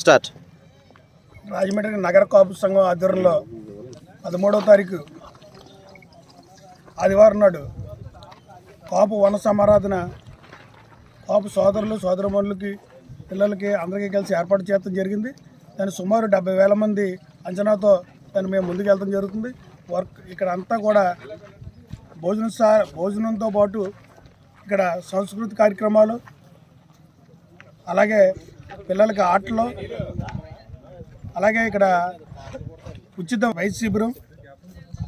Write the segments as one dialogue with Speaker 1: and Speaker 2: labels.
Speaker 1: Start.
Speaker 2: Rajahmundry నగర కాపు సంఘం ఆధ్వర్యంలో పదమూడవ తారీఖు ఆదివారం నాడు కాపు వన సమారాధన కాపు సోదరులు సోదరమణులకి పిల్లలకి అందరికీ కలిసి ఏర్పాటు చేయడం జరిగింది. దాని సుమారు డెబ్బై వేల మంది అంచనాతో దాన్ని మేము ముందుకు జరుగుతుంది. వర్క్ ఇక్కడ అంతా కూడా భోజనం సా భోజనంతో పాటు ఇక్కడ సంస్కృతి కార్యక్రమాలు అలాగే పిల్లలకి ఆటలు అలాగే ఇక్కడ ఉచిత వైద్య శిబిరం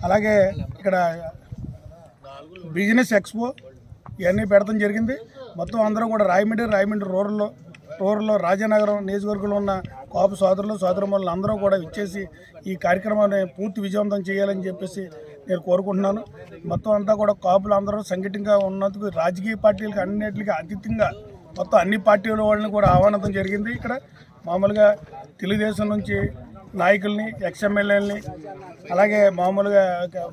Speaker 2: అలాగే ఇక్కడ బిజినెస్ ఎక్స్పో ఇవన్నీ పెడతాం జరిగింది. మొత్తం అందరూ కూడా రాయమండ్రి రాయమండ్రి రూరల్లో రూరల్లో రాజానగరం నియోజకవర్గంలో ఉన్న కాపు సోదరులు సోదరుమణులు అందరూ కూడా ఇచ్చేసి ఈ కార్యక్రమాన్ని పూర్తి విజయవంతం చేయాలని చెప్పేసి నేను కోరుకుంటున్నాను. మొత్తం అంతా కూడా కాపులు అందరూ సంఘటితంగా ఉన్నందుకు రాజకీయ పార్టీలకు అన్నిటికీ అతీతంగా మొత్తం అన్ని పార్టీల వాళ్ళని కూడా ఆహ్వానించడం జరిగింది ఇక్కడ. మామూలుగా తెలుగుదేశం నుంచి నాయకుల్ని ఎక్స్ఎమ్మెల్యేలని అలాగే మామూలుగా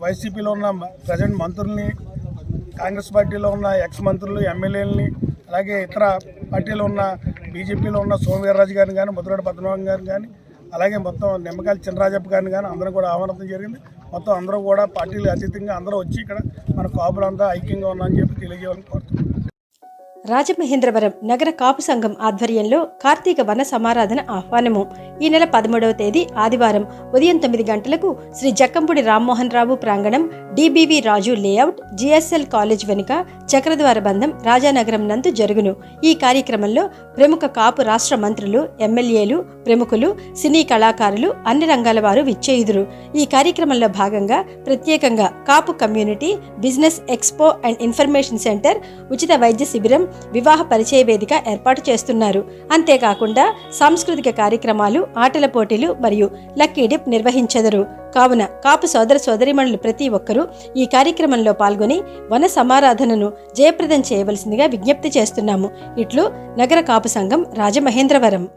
Speaker 2: వైసీపీలో ఉన్న ప్రజెంట్ మంత్రుల్ని కాంగ్రెస్ పార్టీలో ఉన్న ఎక్స్ మంత్రులు ఎమ్మెల్యేలని అలాగే ఇతర పార్టీలో ఉన్న బీజేపీలో ఉన్న సోమవీర్రాజు గారిని కానీ ముద్రగడ పద్మనాభం గారిని కానీ అలాగే మొత్తం నిమ్మకాయల చినరాజప్ప గారిని కానీ అందరం కూడా ఆహ్వానించడం జరిగింది. మొత్తం అందరూ కూడా పార్టీలు అతీతంగా అందరూ వచ్చి ఇక్కడ మన కాపులంతా ఐక్యంగా ఉన్నామని చెప్పి తెలియజేయాలని కోరుతున్నాం.
Speaker 3: రాజమహేంద్రవరం నగర కాపు సంఘం ఆధ్వర్యంలో కార్తీక వన సమారాధన ఆహ్వానము. ఈ నెల పదమూడవ తేదీ ఆదివారం ఉదయం తొమ్మిది గంటలకు శ్రీ జక్కంపూడి రామ్మోహన్ రావు ప్రాంగణం DBV Raju layout GSL college వెనుక చక్రద్వార బంధం రాజానగరం నందు జరుగును. ఈ కార్యక్రమంలో ప్రముఖ కాపు రాష్ట్ర మంత్రులు ఎమ్మెల్యేలు ప్రముఖులు సినీ కళాకారులు అన్ని రంగాల వారు విచ్చేయుదురు. ఈ కార్యక్రమంలో భాగంగా ప్రత్యేకంగా Kapu community business expo and information centre ఉచిత వైద్య శిబిరం వివాహ పరిచయ వేదిక ఏర్పాటు చేస్తున్నారు. అంతేకాకుండా సాంస్కృతిక కార్యక్రమాలు ఆటల పోటీలు మరియు లక్కీ డిప్ నిర్వహించెదరు. కావున కాపు సోదర సోదరిమణులు ప్రతి ఒక్కరూ ఈ కార్యక్రమంలో పాల్గొని వన సమారాధనను జయప్రదం చేయవలసిందిగా విజ్ఞప్తి చేస్తున్నాము. ఇట్లు నగర కాపు సంఘం రాజమహేంద్రవరం.